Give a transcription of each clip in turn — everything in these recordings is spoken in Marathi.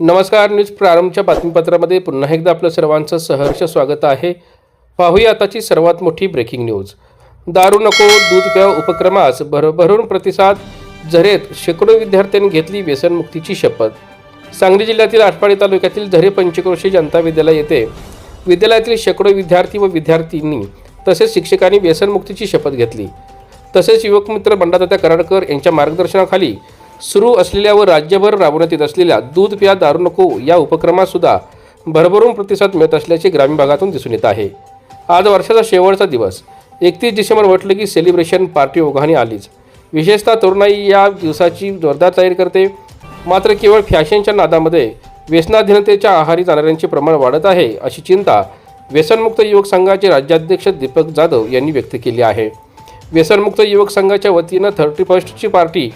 नमस्कार न्यूज प्रारंभच्या बातमीपत्रामध्ये पुन्हा एकदा आपलं सर्वांचं सहर्ष स्वागत आहे. पाहूया आताची सर्वात मोठी ब्रेकिंग न्यूज दारू नको दूध प्या उपक्रमास भरभरून प्रतिसाद. झरेत शेकडो विद्यार्थ्यांनी घेतली व्यसनमुक्तीची शपथ. सांगली जिल्ह्यातील आटपाडी तालुक्यातील झरे पंचक्रोशी जनता विद्यालय येथे विद्यालयातील शेकडो विद्यार्थी व विद्यार्थिनी तसेच शिक्षकांनी व्यसनमुक्तीची शपथ घेतली. तसेच युवक मित्र बंडातात्या कराडकर यांच्या मार्गदर्शनाखाली सुरू असलेल्या व राज्यभर राबवण्यात येत असलेल्या दूध प्या दारू नको या उपक्रमातसुद्धा भरभरून प्रतिसाद मिळत असल्याचे ग्रामीण भागातून दिसून येत आहे. आज वर्षाचा शेवटचा दिवस. एकतीस डिसेंबर म्हटलं की सेलिब्रेशन पार्टी ओघाने आलीच. विशेषतः तरुणाई या दिवसाची जोरदार तयारी करते. मात्र केवळ फॅशनच्या नादामध्ये व्यसनाधीनतेच्या आहारी जाणाऱ्यांचे प्रमाण वाढत आहे अशी चिंता व्यसनमुक्त युवक संघाचे राज्याध्यक्ष दीपक जाधव यांनी व्यक्त केली आहे. व्यसनमुक्त युवक संघाच्या वतीनं थर्टी फर्स्टची पार्टी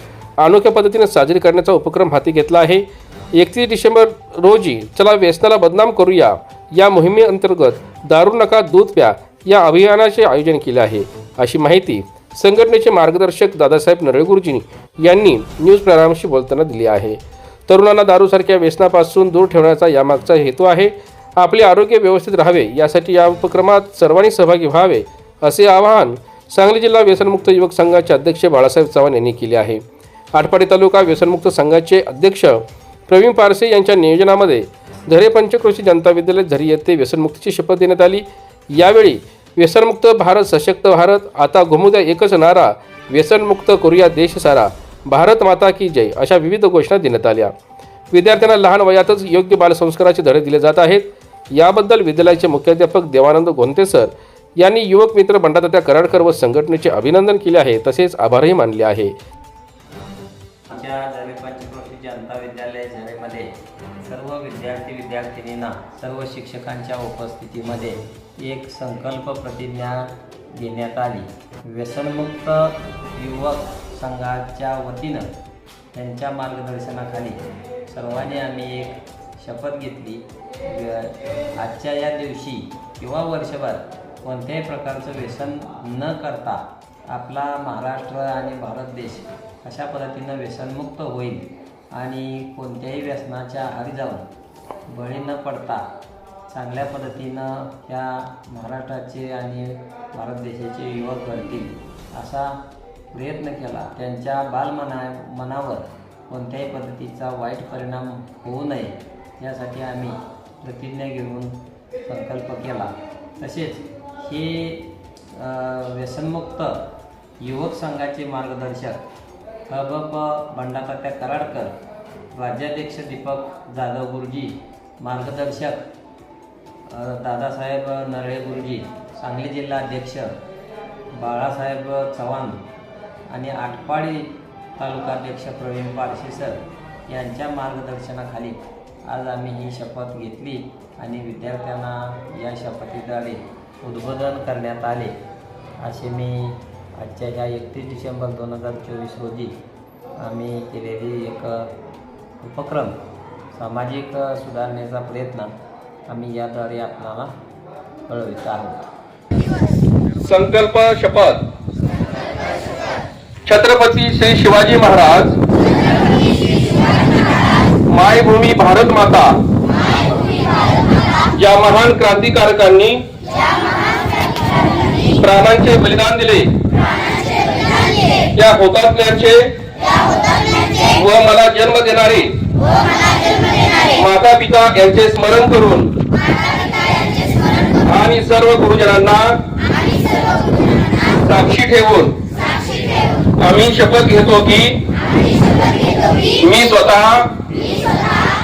अनोख्या पद्धतीने साजरी करण्याचा उपक्रम हाती घेतला आहे. एकतीस डिसेंबर रोजी चला व्यसनाला बदनाम करूया. या मोहिमेअंतर्गत दारू नका दूध प्या या अभियानाचे आयोजन केले आहे. अशी माहिती संघटनेचे मार्गदर्शक दादासाहेब नरळगुरुजी यांनी न्यूज प्रारंभाशी बोलताना दिली आहे. तरुणांना दारूसारख्या व्यसनापासून दूर ठेवण्याचा यामागचा हेतू आहे. आपले आरोग्य व्यवस्थित राहावे यासाठी या उपक्रमात सर्वांनी सहभागी व्हावे असे आवाहन सांगली जिल्हा व्यसनमुक्त युवक संघाचे अध्यक्ष बाळासाहेब चव्हाण यांनी केले आहे. आटपाडी तालुका व्यसनमुक्त संघाचे अध्यक्ष प्रवीण पारसे यांच्या नियोजनामध्ये झरे पंचकृषी जनता विद्यालय झरी येथे व्यसनमुक्तीची शपथ देण्यात आली. यावेळी व्यसनमुक्त भारत सशक्त भारत आता घुमुद्या एकच नारा व्यसनमुक्त करूया देश सारा भारत माता की जय अशा विविध घोषणा देण्यात आल्या. विद्यार्थ्यांना लहान वयातच योग्य बालसंस्काराचे धडे दिले जात आहेत. याबद्दल विद्यालयाचे मुख्याध्यापक देवानंद गोंते सर यांनी युवक मित्र बंडातात्या कराडकर व संघटनेचे अभिनंदन केले आहे तसेच आभारही मानले आहे. आमच्या झरे पंचक्रोशी जनता विद्यालय झरेमध्ये सर्व विद्यार्थी विद्यार्थिनींना सर्व शिक्षकांच्या उपस्थितीमध्ये एक संकल्प प्रतिज्ञा देण्यात आली. व्यसनमुक्त युवक संघाच्या वतीनं त्यांच्या मार्गदर्शनाखाली सर्वांनी आम्ही एक शपथ घेतली. आजच्या या दिवशी किंवा वर्षभर कोणत्याही प्रकारचं व्यसन न करता आपला महाराष्ट्र आणि भारत देश अशा पद्धतीनं व्यसनमुक्त होईल आणि कोणत्याही व्यसनाच्या आधी जाऊन बळी न पडता चांगल्या पद्धतीनं ह्या महाराष्ट्राचे आणि भारत देशाचे युवक घडतील असा प्रयत्न केला. त्यांच्या बालमना मनावर कोणत्याही पद्धतीचा वाईट परिणाम होऊ नये यासाठी आम्ही प्रतिज्ञा घेऊन संकल्प केला. तसेच हे व्यसनमुक्त युवक संघाचे मार्गदर्शक हबप बंडातात्या कराडकर राज्याध्यक्ष दीपक जाधव गुरुजी मार्गदर्शक दादासाहेब नरळे गुरुजी सांगली जिल्हा अध्यक्ष बाळासाहेब चव्हाण आणि आटपाडी तालुकाध्यक्ष प्रवीण पारशी सर यांच्या मार्गदर्शनाखाली आज आम्ही ही शपथ घेतली आणि विद्यार्थ्यांना या शपथीद्वारे उद्बोधन करण्यात आले. असे मी आजच्या ह्या एकतीस डिसेंबर दोन हजार चोवीस रोजी आम्ही केलेली एक उपक्रम सामाजिक सुधारणेचा प्रयत्न आम्ही याद्वारे आपल्याला कळवित आहोत. संकल्प शपथ. छत्रपती श्री शिवाजी महाराज. मायभूमी भारत माता. या महान क्रांतिकारकांनी प्राणांचे बलिदान दिले. त्या हुतात्म्यांचे व मला जन्म देणारे माता पिता यांचे स्मरण करून आणि सर्व गुरुजनांना साक्षी ठेवून आम्ही शपथ घेतो की मी स्वतः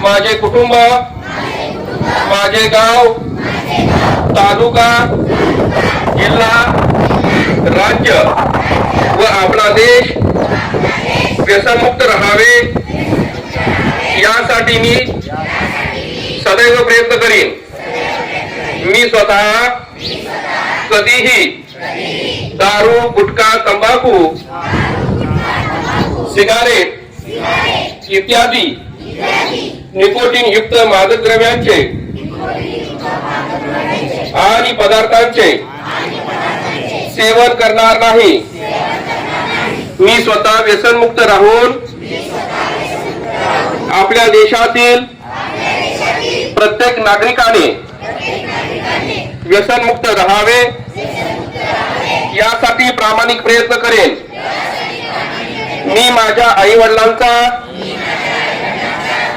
माझे कुटुंब माझे गाव तालुका जिल्हा राज्य व आपला देश व्यसनमुक्त राहावे यासाठी मी सदैव प्रयत्न करीन. मी स्वतः कधीही दारू गुटखा तंबाखू सिगारेट इत्यादी निकोटीन युक्त मादक द्रव्यांचे आणि पदार्थांचे सेवन करणार नाही. मी स्वतः व्यसनमुक्त राहून आपल्या देशातील प्रत्येक नागरिकाने व्यसनमुक्त राहावे यासाठी प्रामाणिक प्रयत्न करेन. मी माझ्या आई वडिलांचा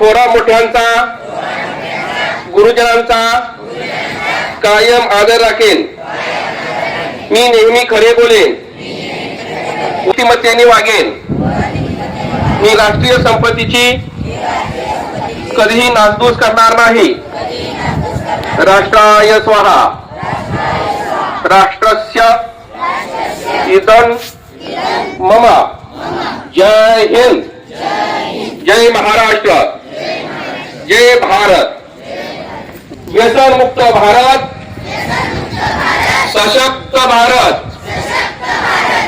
थोरा मोठ्यांचा गुरुजनांचा कायम आदर राखेन. मी नेहमी खरे बोलेन. बुद्धिमत्तेने वागेन. मी राष्ट्रीय संपत्तीची कधीही नासधूस करणार नाही. राष्ट्राय स्वाहा. राष्ट्रस्य इदन मम. जय हिंद. जय महाराष्ट्र. जय भारत. व्यसन मुक्त भारत. सशक्त भारत.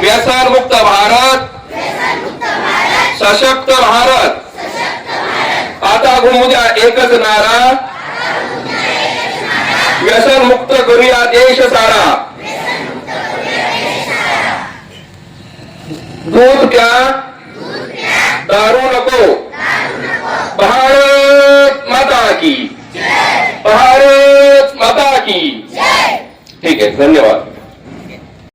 व्यसन मुक्त भारत. सशक्त भारत. आता घुमूद्या एकच नारा. व्यसन मुक्त करूया देश सारा. दूध प्या. दारू नको. पहाड माता की भारत माता की ठीक आहे धन्यवाद।